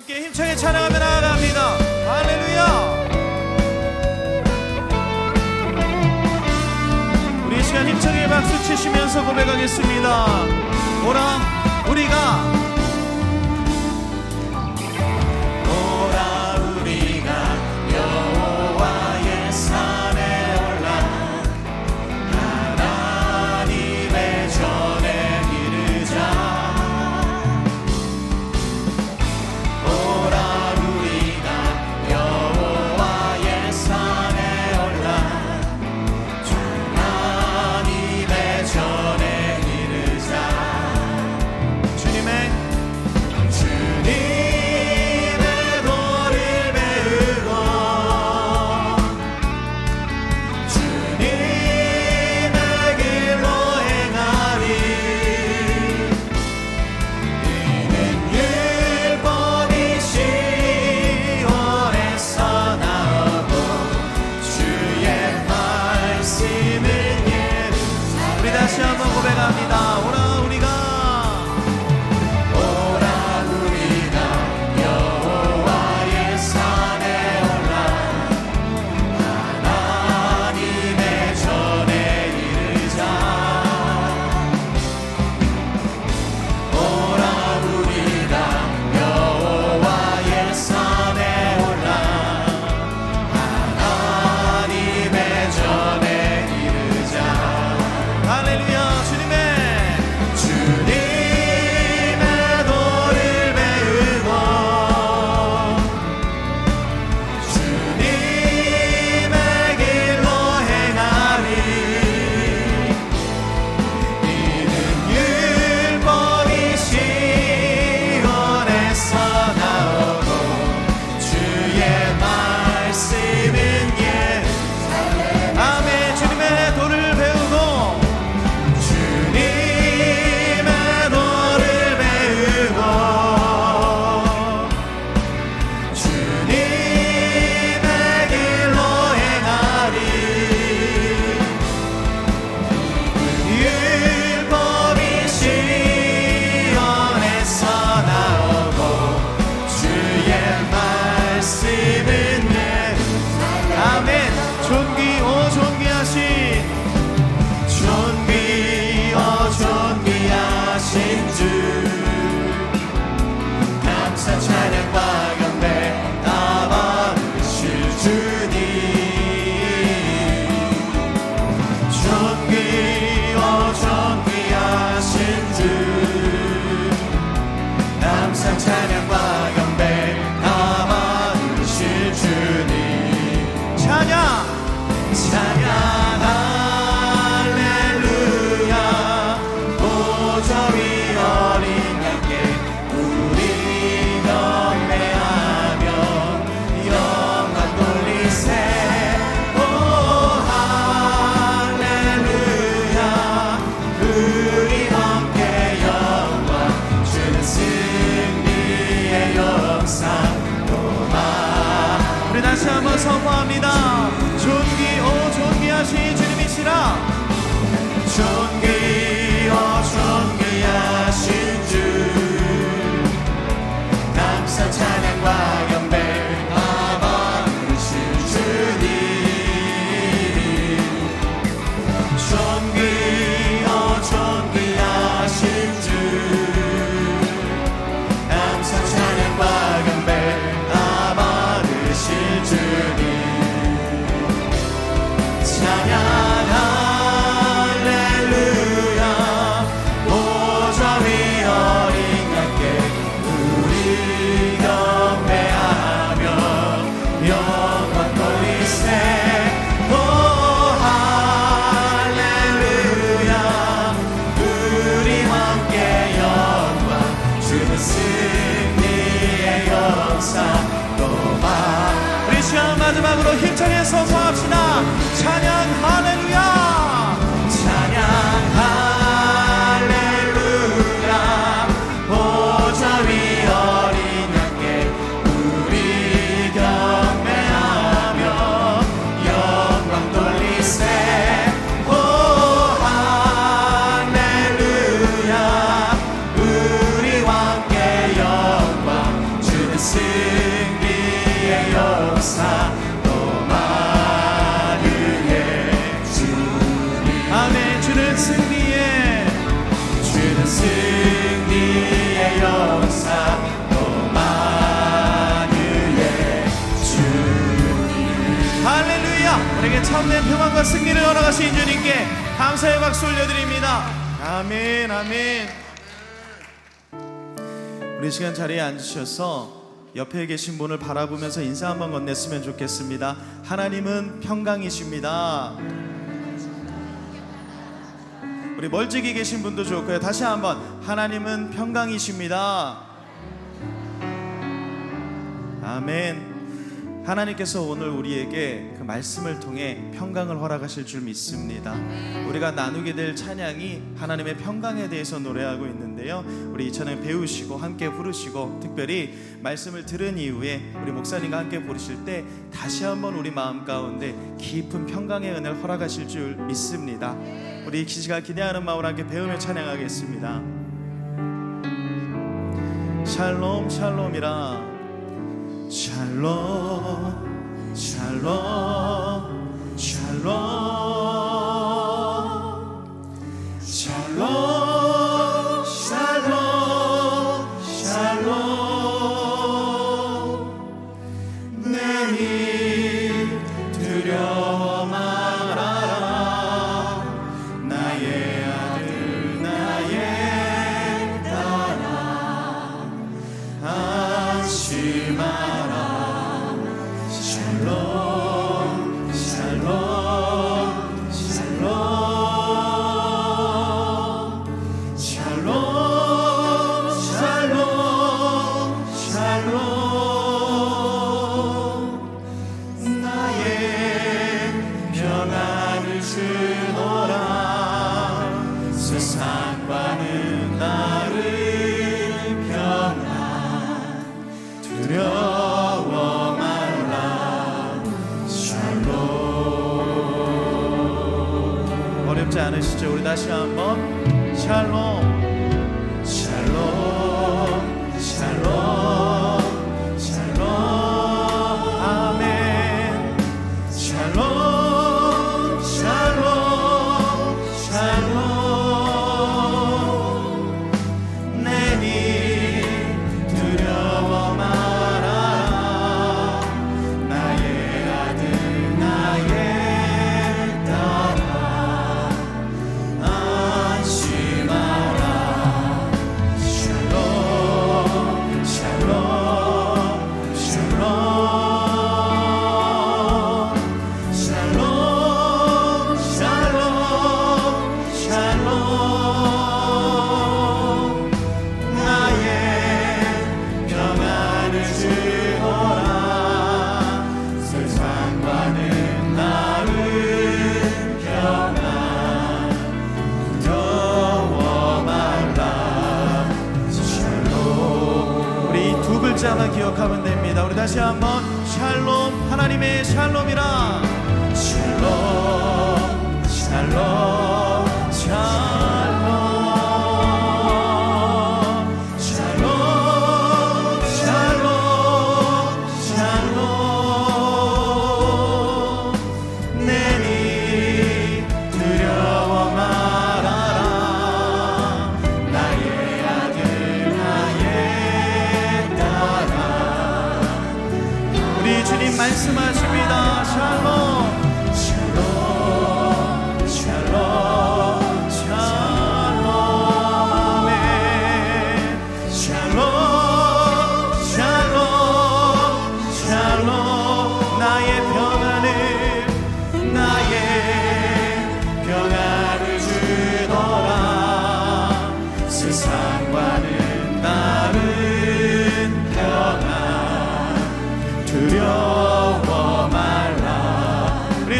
함께 힘차게 찬양하며 나아갑니다. 할렐루야. 우리 시간 힘차게 박수 치시면서 고백하겠습니다. 오라 우리가 찬양 찬양 승리의 역사 또 많으에 주님 아멘. 주는 승리의 주는 승리의 역사 또 많으에 주님. 할렐루야. 우리에게 참된 평안과 승리를 허락하신 주님께 감사의 박수 올려드립니다. 아멘 아멘. 우리 시간 자리에 앉으셔서 옆에 계신 분을 바라보면서 인사 한번 건넸으면 좋겠습니다. 하나님은 평강이십니다. 우리 멀찍이 계신 분도 좋고요. 다시 한번 하나님은 평강이십니다. 아멘. 하나님께서 오늘 우리에게 그 말씀을 통해 평강을 허락하실 줄 믿습니다. 우리가 나누게 될 찬양이 하나님의 평강에 대해서 노래하고 있는데요. 우리 이 찬양 배우시고 함께 부르시고 특별히 말씀을 들은 이후에 우리 목사님과 함께 부르실 때 다시 한번 우리 마음 가운데 깊은 평강의 은혜를 허락하실 줄 믿습니다. 우리 기시가 기대하는 마음으로 함께 배우며 찬양하겠습니다. 샬롬 샬롬이라 샬롬 샬롬 샬롬 두려워 말라. 샬롬. 어렵지 않으시죠? 우리 다시 한번 샬롬 글자만 기억하면 됩니다. 우리 다시 한번 샬롬 하나님의 샬롬이라. 샬롬 샬롬 샬롬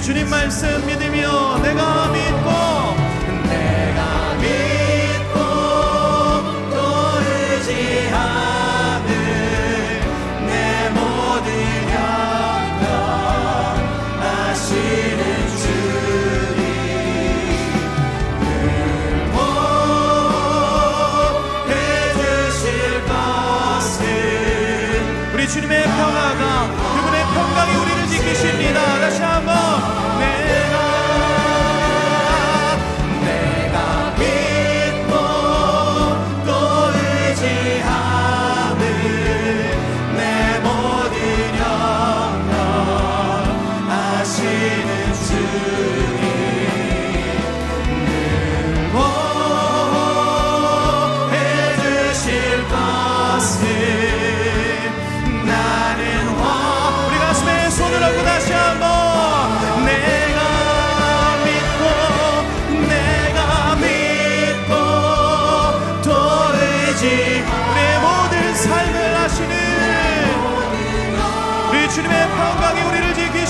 주님 말씀 믿으며 내가 믿고 건강히 우리를 지키시